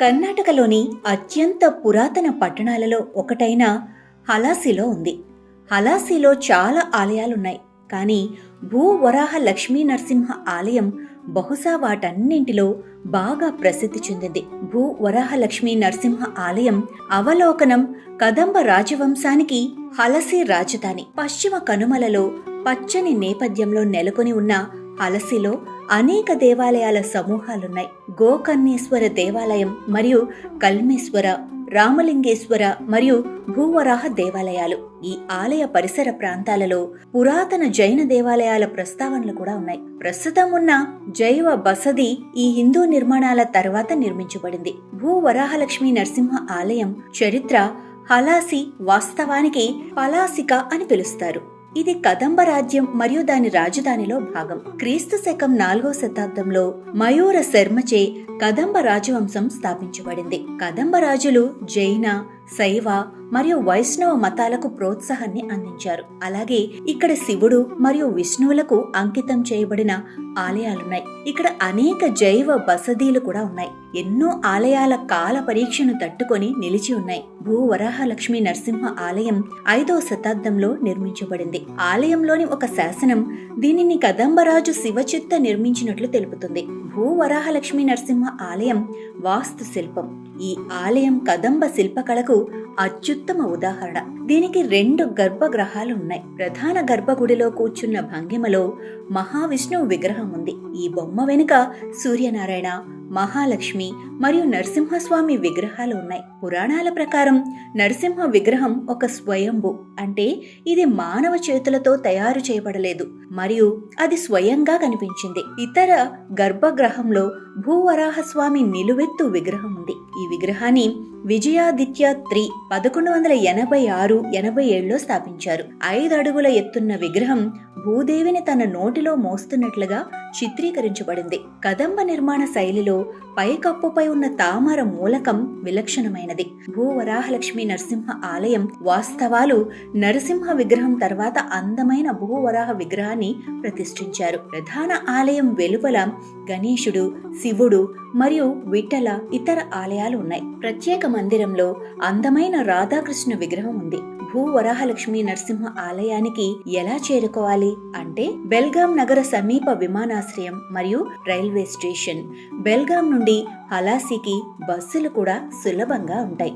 కర్ణాటకలోని అత్యంత పురాతన పట్టణాలలో ఒకటైన హలాసిలో ఉంది. హలాసిలో చాలా ఆలయాలున్నాయి. కానీ భూవరాహ లక్ష్మీ నరసింహ ఆలయం బహుశా వాటన్నింటిలో బాగా ప్రసిద్ధి చెందింది. భూ వరాహ లక్ష్మీ నరసింహ ఆలయం అవలోకనం కదంబ రాజవంశానికి హలసి రాజధాని. పశ్చిమ కనుమలలో పచ్చని నేపథ్యంలో నెలకొని ఉన్న హలసిలో అనేక దేవాలయాల సమూహాలున్నాయి. గోకర్ణేశ్వర దేవాలయం మరియు కల్మేశ్వర రామలింగేశ్వర మరియు భూవరాహ దేవాలయాలు. ఈ ఆలయ పరిసర ప్రాంతాలలో పురాతన జైన దేవాలయాల ప్రస్తావనలు కూడా ఉన్నాయి. ప్రస్తుతం ఉన్న జైవ బసది ఈ హిందూ నిర్మాణాల తర్వాత నిర్మించబడింది. భూవరాహలక్ష్మి నరసింహ ఆలయం చరిత్ర హలాసి వాస్తవానికి పలాసిక అని పిలుస్తారు. ఇది కదంబ రాజ్యం మరియు దాని రాజధానిలో భాగం. క్రీస్తు శకం నాలుగో శతాబ్దంలో మయూర శర్మచే కదంబ రాజవంశం స్థాపించబడింది. కదంబ రాజులు జైన శైవ మరియు వైష్ణవ మతాలకు ప్రోత్సాహాన్ని అందించారు. అలాగే ఇక్కడ శివుడు మరియు విష్ణువులకు అంకితం చేయబడిన ఆలయాలున్నాయి. ఇక్కడ అనేక జైవ బసదీలు కూడా ఉన్నాయి. ఎన్నో ఆలయాల కాల పరీక్షను తట్టుకొని నిలిచి ఉన్నాయి. భూ వరాహలక్ష్మి నరసింహ ఆలయం ఐదో శతాబ్దంలో నిర్మించబడింది. ఆలయంలోని ఒక శాసనం దీనిని కదంబరాజు శివచిత్త నిర్మించినట్లు తెలుపుతుంది. భూ వరాహలక్ష్మి నరసింహ ఆలయం వాస్తు శిల్పం. ఈ ఆలయం కదంబ శిల్పకళకు అత్యుత్తమ ఉదాహరణ. దీనికి రెండు గర్భగ్రహాలు ఉన్నాయి. ప్రధాన గర్భగుడిలో కూర్చున్న భంగిమలో మహావిష్ణువు విగ్రహం ఉంది. ఈ బొమ్మ వెనుక సూర్యనారాయణ మహాలక్ష్మి మరియు నరసింహస్వామి విగ్రహాలు ఉన్నాయి. పురాణాల ప్రకారం నరసింహ విగ్రహం ఒక స్వయంభు. అంటే ఇది మానవ చేతులతో తయారు చేయబడలేదు. మరియు అది స్వయంగా కనిపించింది. ఇతర గర్భగ్రహంలో భూవరాహస్వామి నిలువెత్తు విగ్రహం ఉంది. ఈ విగ్రహాన్ని విజయాదిత్య త్రి పదకొండు వందల ఎనభై ఆరు ఎనభై ఏడులో స్థాపించారు. ఐదు అడుగుల ఎత్తున్న విగ్రహం భూదేవిని తన నోటిలో మోస్తున్నట్లుగా చిత్రీకరించబడింది. కదంబ నిర్మాణ శైలిలో పైకప్పుపై ఉన్న తామర మూలకం విలక్షణమైనది. భూవరాహలక్ష్మి నరసింహ ఆలయం వాస్తవాలు నరసింహ విగ్రహం తర్వాత అందమైన భూవరాహ విగ్రహాన్ని ప్రతిష్ఠించారు. ప్రధాన ఆలయం వెలుపల గణేశుడు శివుడు మరియు విఠల ఇతర ఆలయాలు ఉన్నాయి. ప్రత్యేక మందిరంలో అందమైన రాధాకృష్ణ విగ్రహం ఉంది. భూ వరాహలక్ష్మి నరసింహ ఆలయానికి ఎలా చేరుకోవాలి అంటే బెల్గాం నగర సమీప విమానాశ్రయం మరియు రైల్వే స్టేషన్. బెల్గాం నుండి హలాసికి బస్సులు కూడా సులభంగా ఉంటాయి.